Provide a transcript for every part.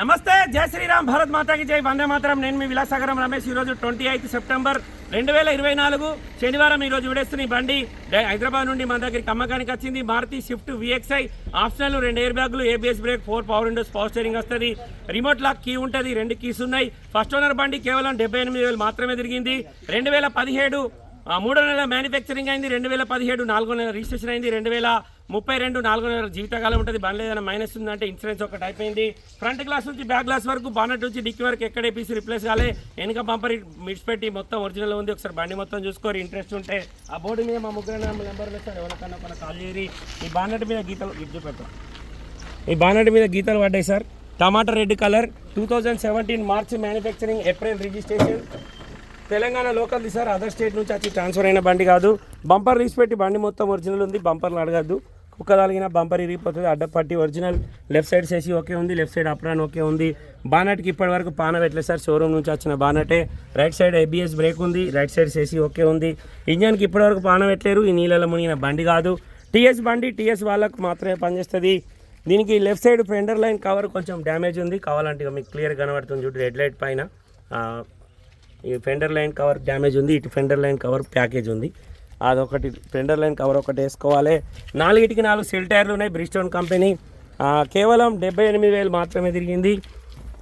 నమస్తే జై శ్రీరామ్ భారత్ మాతాకి జై. వందే మాతరం. నేను మీ విలాసాగరం రమేష్. ఈరోజు ట్వంటీ ఎయిత్ సెప్టెంబర్ రెండు వేల ఇరవై నాలుగు. శనివారం ఈరోజు విడేస్తున్న ఈ బండి హైదరాబాద్ నుండి మన దగ్గరికి అమ్మకానికి వచ్చింది. మారుతి స్విఫ్ట్ విఎక్స్ఐ ఆప్షనల్ రెండు ఎయిర్ బ్యాగులు ABS brake four power windows power steering వస్తుంది. రిమోట్ లాక్ కీ ఉంటుంది రెండు కీస్ ఉన్నాయి. ఫస్ట్ ఓనర్ బండి కేవలం డెబ్బై ఎనిమిది వేలు మాత్రమే తిరిగింది. రెండు వేల పదిహేడు మూడో నెల మ్యానుఫ్యాక్చరింగ్ అయింది రెండు వేల పదిహేడు నాలుగో నెల రిజిస్ట్రేషన్ అయింది రెండు వేల ముప్పై రెండు నాలుగో నెల జీవితకాలం ఉంటుంది. బండి ఏదైనా మైనస్ ఉందంటే ఇన్సూరెన్స్ ఒకటి అయిపోయింది. ఫ్రంట్ గ్లాస్ నుంచి బ్యాక్ గ్లాస్ వరకు బానట్ నుంచి డిక్కి వరకు ఎక్కడ పీస్ రిప్లేస్ కాలే. వెనుక బంపర్ మిడిచిపెట్టి మొత్తం ఒరిజినల్ ఉంది. ఒకసారి బండి మొత్తం చూసుకోరు ఇంట్రెస్ట్ ఉంటే. ఆ బోర్డు మీద మా ముగ్గురు నెంబర్లు సార్ ఎవరికన్నా ఒక కాల్ చేయరి ఈ బానట్ మీద గీతలు ఇది పెట్టాం. ఈ బానట్ మీద గీతలు పడ్డాయి sir. Tomato red colour two thousand seventeen March manufacturing April registration Telangana లోకల్ది sir other state నుంచి వచ్చి ట్రాన్స్ఫర్ అయిన బండి కాదు. బంపర్ తీసిపెట్టి బండి మొత్తం ఒరిజినల్ ఉంది బంపర్లు అడగద్దు కుక్క తగిన బంపర్ ఇరిగిపోతుంది అడ్డపట్టి ఒరిజినల్ లెఫ్ట్ సైడ్ చేసి ఓకే ఉంది లెఫ్ట్ సైడ్ అప్రాన్ ఓకే ఉంది. బానట్కి ఇప్పటి వరకు పాన పెట్టలేదు సార్? షోరూమ్ నుంచి వచ్చిన బానటే. రైట్ సైడ్ ఏబిఎస్ బ్రేక్ ఉంది రైట్ సైడ్ చేసి ఓకే ఉంది. ఇంజన్కి ఇప్పటి వరకు పాన పెట్టలేరు ఈ నీళ్ళలో మునిగిన బండి కాదు. టీఎస్ బండి టీఎస్ వాళ్ళకు మాత్రమే పనిచేస్తుంది. దీనికి left side fender line cover కొంచెం డ్యామేజ్ ఉంది. కావాలంటే ఇక మీకు క్లియర్ కనబడుతుంది చూడు రెడ్ లైట్ పైన. ఈ ఫెండర్ లైన్ కవర్ డ్యామేజ్ ఉంది ఇటు ఫెండర్ లైన్ కవర్ ప్యాకేజ్ ఉంది. అదొకటి ఫెండర్ లైన్ కవర్ ఒకటి వేసుకోవాలి. నాలుగిటికి నాలుగు సెల్ టైర్లు ఉన్నాయి బ్రిస్టోన్ కంపెనీ. కేవలం డెబ్బై ఎనిమిది వేలు మాత్రమే తిరిగింది.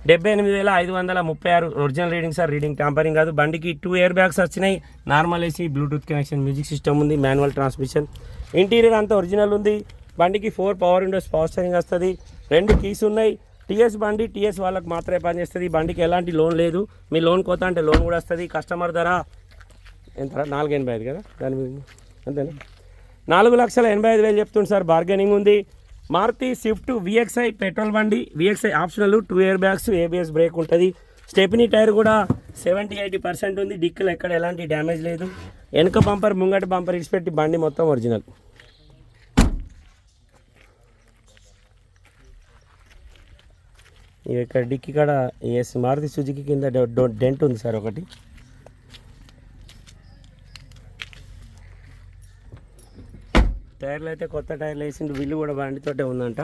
డెబ్బై ఎనిమిది వేల ఐదు వందల ముప్పై ఆరు original reading sir reading tampering కాదు. బండికి టూ ఇయర్ బ్యాగ్స్ వచ్చినాయి. Normal AC bluetooth connection music system ఉంది మాన్యువల్ ట్రాన్స్మిషన్ ఇంటీరియర్ అంతా ఒరిజినల్ ఉంది. బండికి four power windows power steering వస్తుంది. రెండు కీస్ ఉన్నాయి. టీఎస్ బండి టీఎస్ వాళ్ళకి మాత్రమే పనిచేస్తుంది బండికి ఎలాంటి లోన్ లేదు. మీ లోన్ కోత అంటే లోన్ కూడా వస్తుంది. కస్టమర్ ధర ఎంత? నాలుగు ఎనభై ఐదు కదా? దాని అంతేనా? నాలుగు లక్షల ఎనభై ఐదు వేలు చెప్తుంది సార్. బార్గెనింగ్ ఉంది. మారుతి స్విఫ్ట్ విఎక్స్ఐ పెట్రోల్ బండి. VXI optional. Two air bags ABS brake ఉంటుంది. స్టెపినీ టైర్ కూడా సెవెంటీ ఎయిటీ పర్సెంట్ ఉంది. డిక్కులు ఎక్కడ ఎలాంటి డ్యామేజ్ లేదు. వెనుక బంపర్ ముంగట బంపర్ ఇచ్చిపెట్టి బండి మొత్తం ఒరిజినల్ ఇక్కడ డిక్కి కాడ ఎస్ మారుతి సుజుకి కింద డె- డెంట్ ఉంది సార్ ఒకటి. టైర్లు అయితే కొత్త టైర్లు వేసిండు విల్లు కూడా బండితోటే ఉందంట.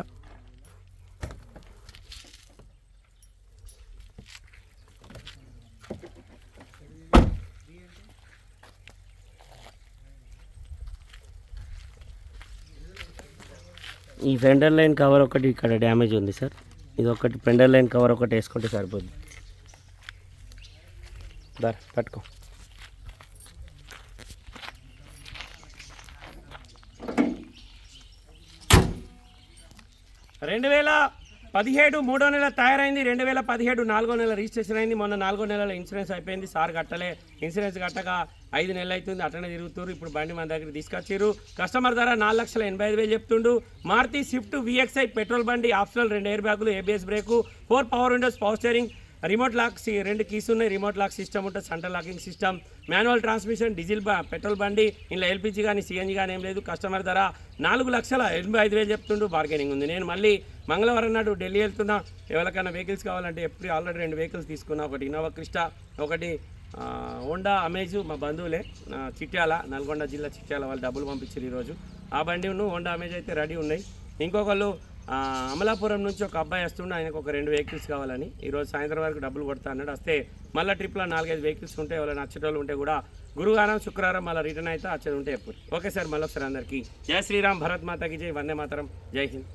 ఈ ఫెండర్ లైన్ కవర్ ఒకటి ఇక్కడ డ్యామేజ్ ఉంది సార్. ఇది ఒకటి పెండర్ లైన్ కవర్ ఒకటి వేసుకుంటే సరిపోద్ది. దా పట్టుకో. రెండు వేల. పదిహేడు మూడో నెల తయారైంది రెండు వేల పదిహేడు నాలుగో నెల రిజిస్ట్రేషన్ అయింది. మొన్న నాలుగో నెలలో ఇన్సూరెన్స్ అయిపోయింది. సార్ కట్టలే. ఇన్సూరెన్స్ కట్టగా ఐదు నెలలు అవుతుంది. అట్లనే తిరుగుతారు ఇప్పుడు బండి మన దగ్గర తీసుకొచ్చారు కస్టమర్ ధర నాలుగు లక్షల ఎనభై ఐదు వేలు చెప్తుండు. మారుతి స్విఫ్ట్ విఎక్స్ఐ పెట్రోల్ బండి ఆప్షనల్ రెండు ఎయిర్ బ్యాగులు ABS brake four power windows power steering remote lock రెండు కీస్ ఉన్నాయి. రిమోట్ లాక్ సిస్టమ్ ఉంటుంది centre locking system. Manual transmission diesel petrol బండి ఇంట్లో ఎల్పిజి కానీ సిఎన్జీ కానీ ఏం లేదు. కస్టమర్ ధర నాలుగు లక్షల ఎనభై ఐదు వేలు చెప్తుండు. బార్గెనింగ్ ఉంది. నేను మళ్ళీ మంగళవారం నాడు ఢిల్లీ వెళ్తున్నా. ఎవరికైనా వెహికల్స్ కావాలంటే ఎప్పుడు ఆల్రెడీ రెండు వెహికల్స్ తీసుకున్నా. ఒకటి ఇన్నోవా క్రిస్టా ఒకటి హోండా అమేజ్ మా బంధువులే. చిట్యాల నల్గొండ జిల్లా చిట్యాల వాళ్ళు డబ్బులు పంపించారు ఈరోజు. ఆ బండి ఉన్న హోండా అమేజ్ అయితే రెడీ ఉన్నాయి. ఇంకొకళ్ళు అమలాపురం నుంచి ఒక అబ్బాయి వస్తుండే ఆయనకు ఒక రెండు వెహికల్స్ కావాలని. ఈరోజు సాయంత్రం వరకు డబ్బులు కొడతా అన్నాడు. వస్తే మళ్ళీ ట్రిప్లో నాలుగైదు వెహికల్స్ ఉంటే ఎవరైనా నచ్చేటోళ్ళు ఉంటే కూడా గురువారం శుక్రవారం మళ్ళీ రిటర్న్ అయితే వచ్చేది ఉంటే ఎప్పుడు. ఓకే సార్ మళ్ళీ ఒకసారి అందరికీ. జై శ్రీరామ్ భరత్ మాతకి జై వందే మాతరం. జై హింద్.